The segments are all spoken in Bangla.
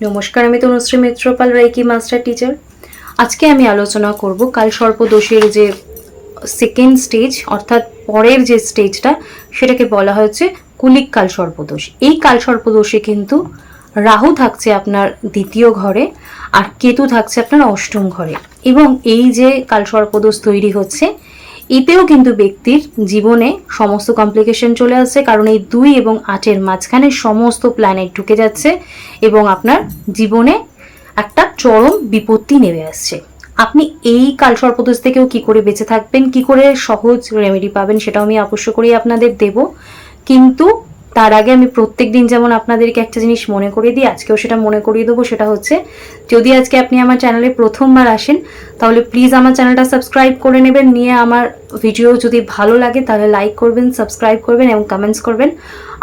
নমস্কার, আমি Tanushree Mitrapal Reiki master teacher? আজকে আমি আলোচনা করব কাল সর্পদোষের যে সেকেন্ড স্টেজ অর্থাৎ পরের যে স্টেজটা সেটাকে বলা হয়েছে কুলিক কাল সর্পদোষ। এই কাল সর্পদোষে কিন্তু রাহু থাকছে আপনার দ্বিতীয় ঘরে আর কেতু থাকছে আপনার অষ্টম ঘরে। এবং এই যে কাল সর্পদোষ তৈরি হচ্ছে এতেও কিন্তু ব্যক্তির জীবনে সমস্ত কমপ্লিকেশন চলে আসছে, কারণ এই দুই এবং আটের মাঝখানে সমস্ত প্ল্যানেট ঢুকে যাচ্ছে এবং আপনার জীবনে একটা চরম বিপত্তি নেমে আসছে। আপনি এই কাল সর্পদোষ থেকেও কি করে বেঁচে থাকবেন, কি করে সহজ রেমেডি পাবেন সেটাও আমি অবশ্য করেই আপনাদের দেব। কিন্তু তার আগে আমি প্রত্যেক দিন যেমন আপনাদেরকে একটা জিনিস মনে করিয়ে দিই, আজকেও সেটা মনে করিয়ে দেবো, সেটা হচ্ছে যদি আজকে আপনি আমার চ্যানেলে প্রথমবার আসেন, তাহলে প্লিজ আমার চ্যানেলটা সাবস্ক্রাইব করে নেবেন, নিয়ে আমার ভিডিও যদি ভালো লাগে তাহলে লাইক করবেন সাবস্ক্রাইব করবেন এবং কমেন্টস করবেন।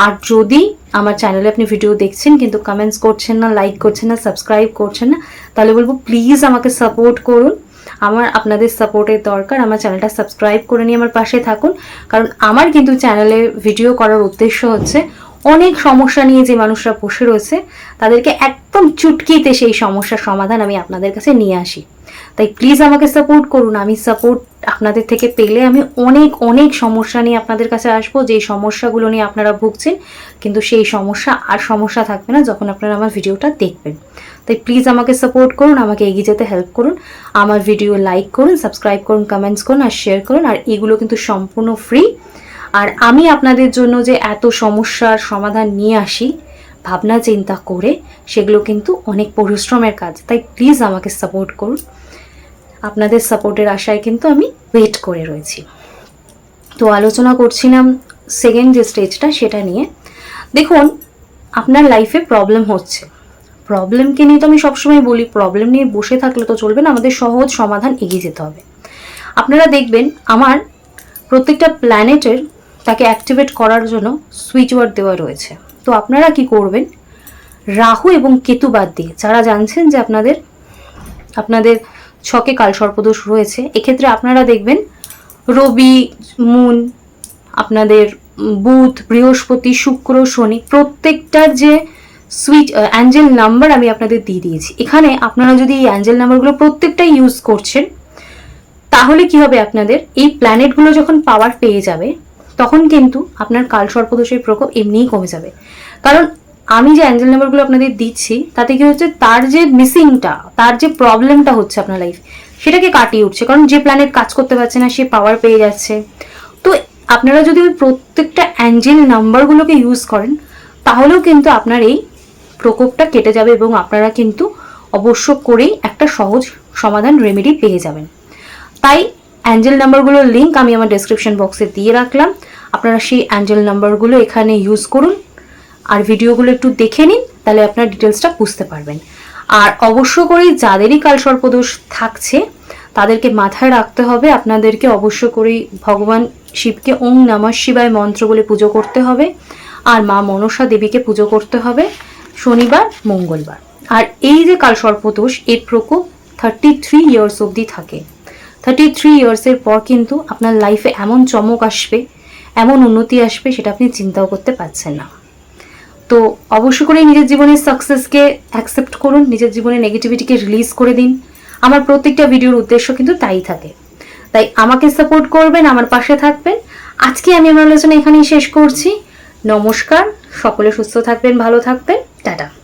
আর যদি আমার চ্যানেলে আপনি ভিডিও দেখছেন কিন্তু কমেন্টস করছেন না লাইক করছেন না সাবস্ক্রাইব করছেন না, তাহলে বলব প্লিজ আমাকে সাপোর্ট করুন। আমার আপনাদের সাপোর্টের দরকার। আমার চ্যানেলটা সাবস্ক্রাইব করে নিয়ে আমার পাশে থাকুন। কারণ আমার কিন্তু চ্যানেলে ভিডিও করার উদ্দেশ্য হচ্ছে অনেক সমস্যা নিয়ে যে মানুষরা বসে রয়েছে, তাদেরকে একদম চুটকিতে সেই সমস্যার সমাধান আমি আপনাদের কাছে নিয়ে আসি। তাই প্লিজ আমাকে সাপোর্ট করুন। আমি সাপোর্ট আপনাদের থেকে পেলে আমি অনেক অনেক সমস্যা নিয়ে আপনাদের কাছে আসব। যে সমস্যাগুলো নিয়ে আপনারা ভুগছেন, কিন্তু সেই সমস্যা আর সমস্যা থাকবে না যখন আপনারা আমার ভিডিওটা দেখবেন। তাই প্লিজ আমাকে সাপোর্ট করুন, আমাকে এগিয়ে যেতে হেল্প করুন। আমার ভিডিও লাইক করুন সাবস্ক্রাইব করুন কমেন্টস করুন আর শেয়ার করুন। আর এগুলো কিন্তু সম্পূর্ণ ফ্রি আর আমি আপনাদের জন্য যে এত সমস্যার সমাধান নিয়ে আসি ভাবনা, চিন্তা করে সেগুলো কিন্তু অনেক পরিশ্রমের কাজ। তাই প্লিজ আমাকে সাপোর্ট করুন। আপনাদের সাপোর্টের আশায় কিন্তু আমি ওয়েট করে রয়েছি। তো আলোচনা করছিলাম সেকেন্ড যে স্টেজটা সেটা নিয়ে। দেখুন, আপনার লাইফে প্রবলেম হচ্ছে। প্রবলেমকে নিয়ে তো আমি সবসময় বলি প্রবলেম নিয়ে বসে থাকলে তো চলবে না, আমাদের সহজ সমাধান এগিয়ে যেতে হবে। আপনারা দেখবেন, আমার প্রত্যেকটা প্ল্যানেটের তাকে অ্যাক্টিভেট করার জন্য সুইচ ওয়ার্ড দেওয়া রয়েছে। তো আপনারা কি করবেন? রাহু এবং কেতু বাদ দিয়ে, যারা জানছেন যে আপনাদের আপনাদের ছকে কাল সর্পদোষ রয়েছে, এক্ষেত্রে আপনারা দেখবেন রবি, মুন, আপনাদের বুধ, বৃহস্পতি, শুক্র, শনি প্রত্যেকটার যে সুইট অ্যাঞ্জেল নাম্বার আমি আপনাদের দিয়ে দিয়েছি। এখানে আপনারা যদি এই অ্যাঞ্জেল নাম্বারগুলো প্রত্যেকটাই ইউজ করছেন, তাহলে কি হবে আপনাদের? এই প্ল্যানেটগুলো যখন পাওয়ার পেয়ে যাবে তখন কিন্তু আপনার কাল সর্পদোষের প্রকোপ এমনিই কমে যাবে। কারণ আমি যে অ্যাঞ্জেল নাম্বারগুলো আপনাদের দিচ্ছি, তাতে কি হচ্ছে? তার যে মিসিংটা তার যে প্রবলেমটা হচ্ছে আপনার লাইফ সেটাকে কাটিয়ে উঠছে। কারণ যে প্ল্যানেট কাজ করতে পারছে না, সে পাওয়ার পেয়ে যাচ্ছে। তো আপনারা যদি ওই প্রত্যেকটা অ্যাঞ্জেল নাম্বারগুলোকে ইউজ করেন, তাহলেও কিন্তু আপনার এই প্রকোপটা কেটে যাবে এবং আপনারা কিন্তু অবশ্য করেই একটা সহজ সমাধান রেমেডি পেয়ে যাবেন। তাই অ্যাঞ্জেল নাম্বারগুলোর লিঙ্ক আমি আমার ডেসক্রিপশন বক্সে দিয়ে রাখলাম। আপনারা সেই অ্যাঞ্জেল নাম্বারগুলো এখানে ইউজ করুন আর ভিডিওগুলো একটু দেখে নিন, তাহলে আপনার ডিটেলসটা বুঝতে পারবেন। আর অবশ্য করেই যাদেরই কাল সর্পদোষ থাকছে, তাদেরকে মাথায় রাখতে হবে, আপনাদেরকে অবশ্য করেই ভগবান শিবকে ওং নমঃ শিবায় মন্ত্র বলে পুজো করতে হবে আর মা মনসা দেবীকে পুজো করতে হবে শনিবার, মঙ্গলবার। আর এই যে কাল সর্পদোষ, এর প্রকোপ থার্টি থ্রি ইয়ার্স অবধি থাকে। থার্টি থ্রি ইয়ার্সের পর কিন্তু আপনার লাইফে এমন চমক আসবে, এমন উন্নতি আসবে, সেটা আপনি চিন্তাও করতে পারছেন না। তো অবশ্য করে নিজের জীবনের সাকসেসকে অ্যাকসেপ্ট করুন, নিজের জীবনে নেগেটিভিটিকে রিলিজ করে দিন। আমার প্রত্যেকটা ভিডিওর উদ্দেশ্য কিন্তু তাই থাকে। তাই আমাকে সাপোর্ট করবেন, আমার পাশে থাকবেন। আজকে আমি আমার আলোচনা এখানেই শেষ করছি। নমস্কার, সকলে সুস্থ থাকবেন, ভালো থাকবেন। টাটা।